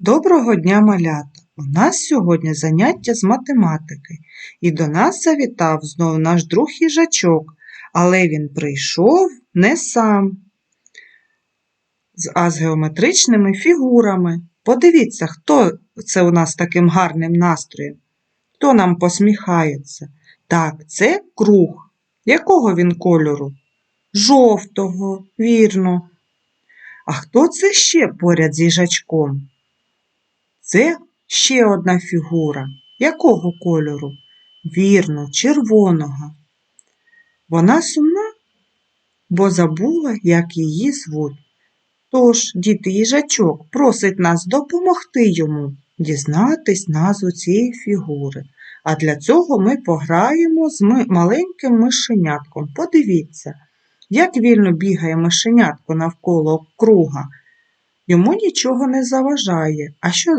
Доброго дня, малята! У нас сьогодні заняття з математики, і до нас завітав знову наш друг їжачок, але він прийшов не сам, а з геометричними фігурами. Подивіться, хто це у нас таким гарним настроєм, хто нам посміхається. Так, це круг. Якого він кольору? Жовтого, вірно. А хто це ще поряд з їжачком? Це ще одна фігура. Якого кольору? Вірно, червоного. Вона сумна, бо забула, як її звуть. Тож, діти їжачок просить нас допомогти йому дізнатись назву цієї фігури. А для цього ми пограємо з маленьким мишенятком. Подивіться, як вільно бігає мишенятко навколо круга. Йому нічого не заважає. А що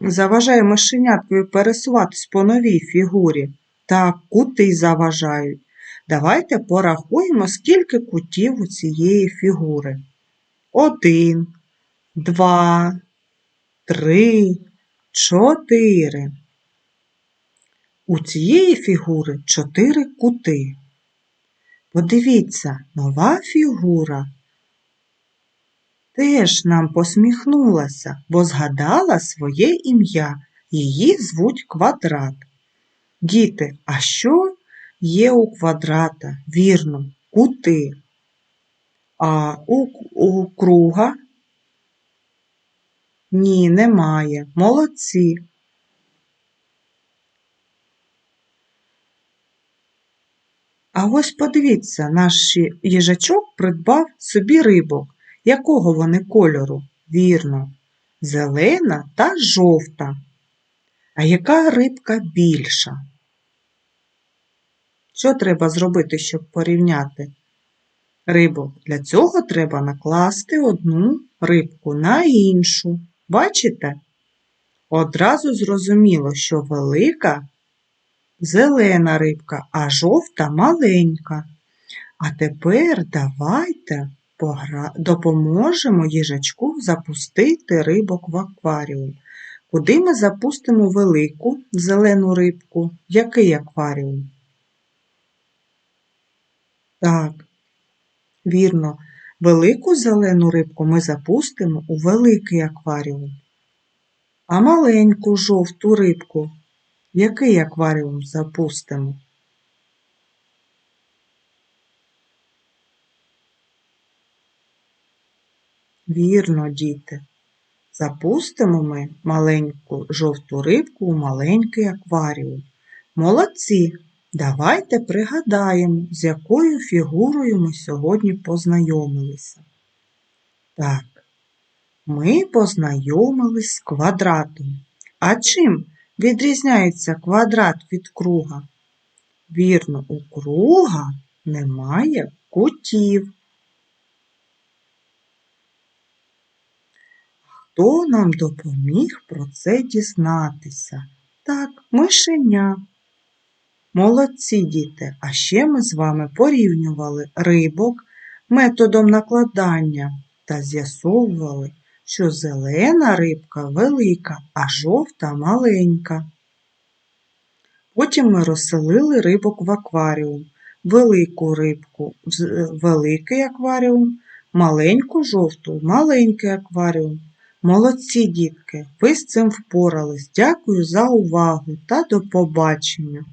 заважає мишеняткові пересуватись по новій фігурі? Так, кути заважають. Давайте порахуємо, скільки кутів у цієї фігури. Один, два, три, чотири. У цієї фігури чотири кути. Подивіться, нова фігура теж нам посміхнулася, бо згадала своє ім'я. Її звуть квадрат. Діти, а що є у квадрата? Вірно, кути. А у, у круга? Ні, немає. Молодці. А ось подивіться, наш їжачок придбав собі рибок. Якого вони кольору? Вірно, зелена та жовта. А яка рибка більша? Що треба зробити, щоб порівняти рибок? Для цього треба накласти одну рибку на іншу. Бачите? Одразу зрозуміло, що велика зелена рибка, а жовта маленька. А тепер давайте погра... допоможемо їжачку запустити рибок в акваріум. Куди ми запустимо велику зелену рибку? Який акваріум? Так, вірно, велику зелену рибку ми запустимо у великий акваріум. А маленьку жовту рибку який акваріум запустимо? Вірно, діти. Запустимо ми маленьку жовту рибку у маленький акваріум. Молодці! Давайте пригадаємо, з якою фігурою ми сьогодні познайомилися. Так, ми познайомились з квадратом. А чим відрізняється квадрат від круга? Вірно, у круга немає кутів. Хто нам допоміг про це дізнатися? Так, мишеня. Молодці діти, а ще ми з вами порівнювали рибок методом накладання та з'ясовували, що зелена рибка велика, а жовта маленька. Потім ми розселили рибок в акваріум, велику рибку в великий акваріум, маленьку жовту в маленький акваріум. Молодці, дітки, ви з цим впорались. Дякую за увагу та до побачення.